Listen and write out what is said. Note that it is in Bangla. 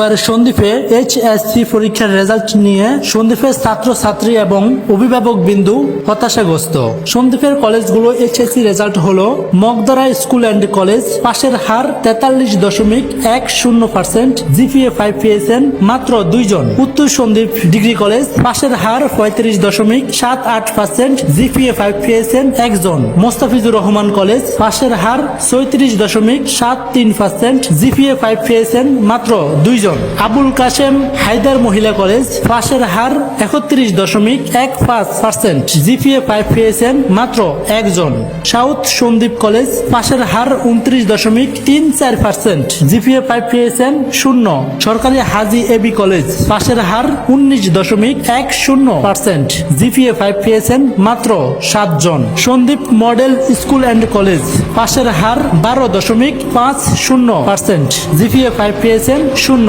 এবার সন্দীপে এইচএসসি পরীক্ষার রেজাল্ট নিয়ে সন্দীপের ছাত্রছাত্রী এবং অভিভাবক বিন্দু হতাশাগ্রস্ত। সন্দীপের কলেজগুলো এইচএসসি রেজাল্ট হলো মগদরা স্কুল অ্যান্ড কলেজ, পাশের হার তেতাল্লিশ দশমিক এক শূন্য পার্সেন্ট, জিপিএ ফাইভ পেয়েছেন মাত্র দুইজন। উত্তর সন্দীপ ডিগ্রি কলেজ, পাশের হার পঁয়ত্রিশ দশমিক সাত আট পার্সেন্ট, জিপিএ ফাইভ পেয়েছেন একজন। মোস্তাফিজুর রহমান কলেজ, পাশের হার ছয়ত্রিশ দশমিক সাত তিন পার্সেন্ট, জিপিএ ফাইভ পেয়েছেন মাত্র দুইজন। আবুল কাশেম হায়দার মহিলা কলেজ, পাশের হার একত্রিশ দশমিক এক পাঁচ পার্সেন্ট। জিপিএ ফাইভ পেয়েছেন মাত্র একজন। সাউথ সন্দীপ কলেজ, পাশের হার উনত্রিশ দশমিক তিন চার পার্সেন্ট। জিপিএ ফাইভ পেয়েছেন শূন্য। সরকারি হাজি এবি কলেজ, পাশের হার উনিশ দশমিক এক শূন্য পার্সেন্ট। জিপিএ ফাইভ পেয়েছেন মাত্র সাতজন। Sandwip model school and college, পাশের হার বারো দশমিক পাঁচ শূন্য পার্সেন্ট। জিপিএ ফাইভ পেয়েছেন শূন্য।